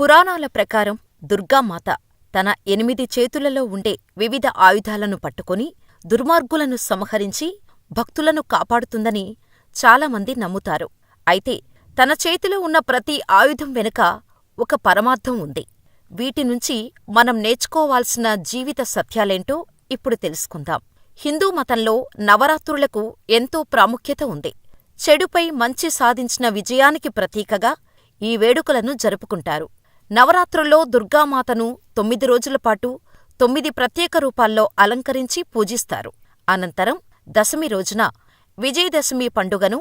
పురాణాల ప్రకారం దుర్గామాత తన ఎనిమిది చేతులలో ఉండే వివిధ ఆయుధాలను పట్టుకొని దుర్మార్గులను సంహరించి భక్తులను కాపాడుతుందని చాలామంది నమ్ముతారు. అయితే తన చేతిలో ఉన్న ప్రతి ఆయుధం వెనుక ఒక పరమార్థం ఉంది. వీటినుంచి మనం నేర్చుకోవాల్సిన జీవిత సత్యాలేంటో ఇప్పుడు తెలుసుకుందాం. హిందూ మతంలో నవరాత్రులకు ఎంతో ప్రాముఖ్యత ఉంది. చెడుపై మంచి సాధించిన విజయానికి ప్రతీకగా ఈ వేడుకలను జరుపుకుంటారు. నవరాత్రుల్లో దుర్గామాతను తొమ్మిది రోజులపాటు తొమ్మిది ప్రత్యేక రూపాల్లో అలంకరించి పూజిస్తారు. అనంతరం దశమి రోజున విజయదశమి పండుగను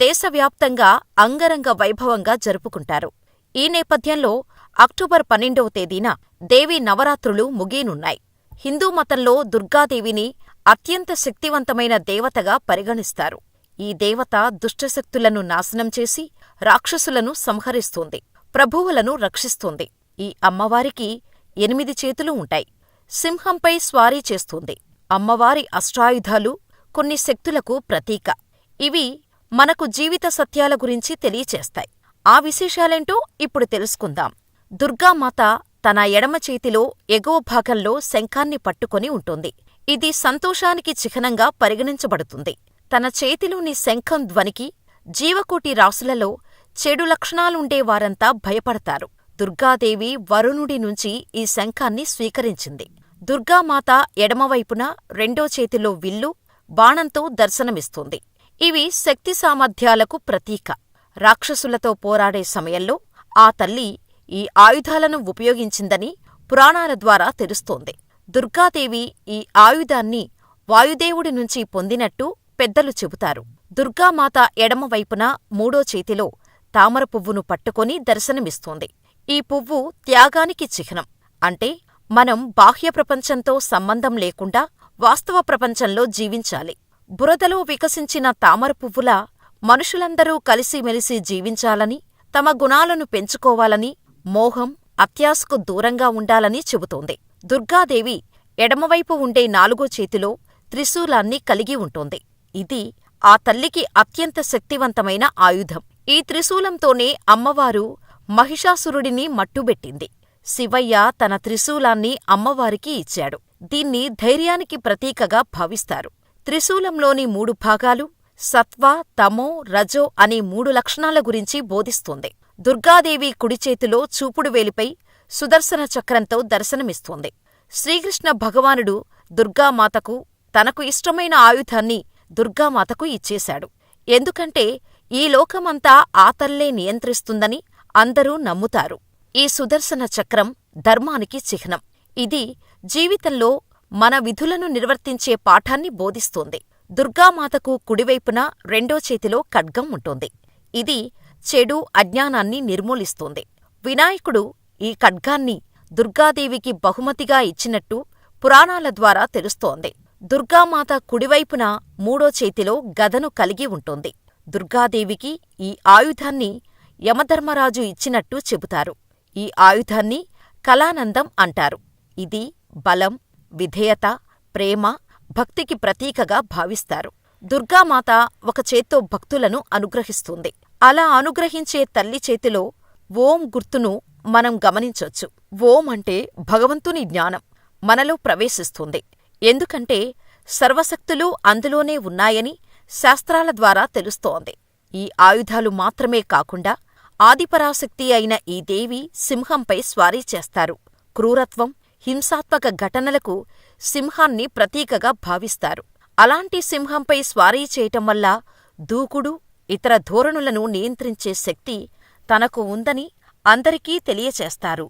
దేశవ్యాప్తంగా అంగరంగ వైభవంగా జరుపుకుంటారు. ఈ నేపథ్యంలో అక్టోబర్ పన్నెండవ తేదీన దేవీ నవరాత్రులు ముగియనున్నాయి. హిందూ మతంలో దుర్గాదేవిని అత్యంత శక్తివంతమైన దేవతగా పరిగణిస్తారు. ఈ దేవత దుష్టశక్తులను నాశనం చేసి రాక్షసులను సంహరిస్తుంది. ప్రభువులను రక్షిస్తుంది. ఈ అమ్మవారికి ఎనిమిది చేతులు ఉంటాయి. సింహంపై స్వారీ చేస్తుంది. అమ్మవారి అష్టాయుధాలు కొన్ని శక్తులకు ప్రతీక. ఇవి మనకు జీవిత సత్యాల గురించి తెలియచేస్తాయి. ఆ విశేషాలేంటో ఇప్పుడు తెలుసుకుందాం. దుర్గామాత తన ఎడమ చేతిలో ఎగువ భాగంలో శంఖాన్ని పట్టుకొని ఉంటుంది. ఇది సంతోషానికి చిహ్నంగా పరిగణించబడుతుంది. తన చేతిలోని శంఖం ధ్వనికి జీవకోటి రాసులలో చెడు లక్షణాలుండే వారంతా భయపడతారు. దుర్గాదేవి వరుణుడి నుంచి ఈ శంఖాన్ని స్వీకరించింది. దుర్గామాత ఎడమవైపున రెండో చేతిలో విల్లు, బాణంతో దర్శనమిస్తుంది. ఇవి శక్తి సామర్థ్యాలకు ప్రతీక. రాక్షసులతో పోరాడే సమయంలో ఆ తల్లి ఈ ఆయుధాలను ఉపయోగించిందని పురాణాల ద్వారా తెలుస్తోంది. దుర్గాదేవి ఈ ఆయుధాన్ని వాయుదేవుడి నుంచి పొందినట్టు పెద్దలు చెబుతారు. దుర్గామాత ఎడమవైపున మూడో చేతిలో తామర పువ్వును పట్టుకొని దర్శనమిస్తోంది. ఈ పువ్వు త్యాగానికి చిహ్నం. అంటే మనం బాహ్య ప్రపంచంతో సంబంధం లేకుండా వాస్తవ ప్రపంచంలో జీవించాలి. బురదలో వికసించిన తామర పువ్వులా మనుషులందరూ కలిసిమెలిసి జీవించాలని, తమ గుణాలను పెంచుకోవాలని, మోహం, అత్యాశకు దూరంగా ఉండాలని చెబుతోంది. దుర్గాదేవి ఎడమవైపు ఉండే నాలుగో చేతిలో త్రిశూలాన్ని కలిగి ఉంటుంది. ఇది ఆ తల్లికి అత్యంత శక్తివంతమైన ఆయుధం. ఈ త్రిశూలంతోనే అమ్మవారు మహిషాసురుడిని మట్టుబెట్టింది. శివయ్య తన త్రిశూలాన్ని అమ్మవారికి ఇచ్చాడు. దీన్ని ధైర్యానికి ప్రతీకగా భావిస్తారు. త్రిశూలంలోని మూడు భాగాలు సత్వ, తమో, రజో అనే మూడు లక్షణాల గురించి బోధిస్తుంది. దుర్గాదేవి కుడిచేతిలో చూపుడు వేలిపై సుదర్శన చక్రంతో దర్శనమిస్తోంది. శ్రీకృష్ణ భగవానుడు దుర్గామాతకు తనకు ఇష్టమైన ఆయుధాన్ని దుర్గామాతకు ఇచ్చేశాడు. ఎందుకంటే ఈ లోకమంతా ఆ తల్లే నియంత్రిస్తుందని అందరూ నమ్ముతారు. ఈ సుదర్శన చక్రం ధర్మానికి చిహ్నం. ఇది జీవితంలో మన విధులను నిర్వర్తించే పాఠాన్ని బోధిస్తోంది. దుర్గామాతకు కుడివైపున రెండో చేతిలో ఖడ్గం ఉంటుంది. ఇది చెడు, అజ్ఞానాన్ని నిర్మూలిస్తుంది. వినాయకుడు ఈ ఖడ్గాన్ని దుర్గాదేవికి బహుమతిగా ఇచ్చినట్టు పురాణాల ద్వారా తెలుస్తోంది. దుర్గామాత కుడివైపున మూడో చేతిలో గదను కలిగి ఉంటుంది. దుర్గాదేవికి ఈ ఆయుధాన్ని యమధర్మరాజు ఇచ్చినట్టు చెబుతారు. ఈ ఆయుధాన్ని కళానందం అంటారు. ఇది బలం, విధేయత, ప్రేమ, భక్తికి ప్రతీకగా భావిస్తారు. దుర్గామాత ఒక చేత్తో భక్తులను అనుగ్రహిస్తుంది. అలా అనుగ్రహించే తల్లి చేతిలో ఓం గుర్తును మనం గమనించొచ్చు. ఓం అంటే భగవంతుని జ్ఞానం మనలో ప్రవేశిస్తుంది. ఎందుకంటే సర్వశక్తులూ అందులోనే ఉన్నాయని శాస్త్రాల ద్వారా తెలుస్తోంది. ఈ ఆయుధాలు మాత్రమే కాకుండా ఆదిపరాశక్తి అయిన ఈ దేవి సింహంపై స్వారీ చేస్తారు. క్రూరత్వం, హింసాత్మక ఘటనలకు సింహాన్ని ప్రతీకగా భావిస్తారు. అలాంటి సింహంపై స్వారీ చేయటం వల్ల దూకుడు, ఇతర ధోరణులను నియంత్రించే శక్తి తనకు ఉందని అందరికీ తెలియచేస్తారు.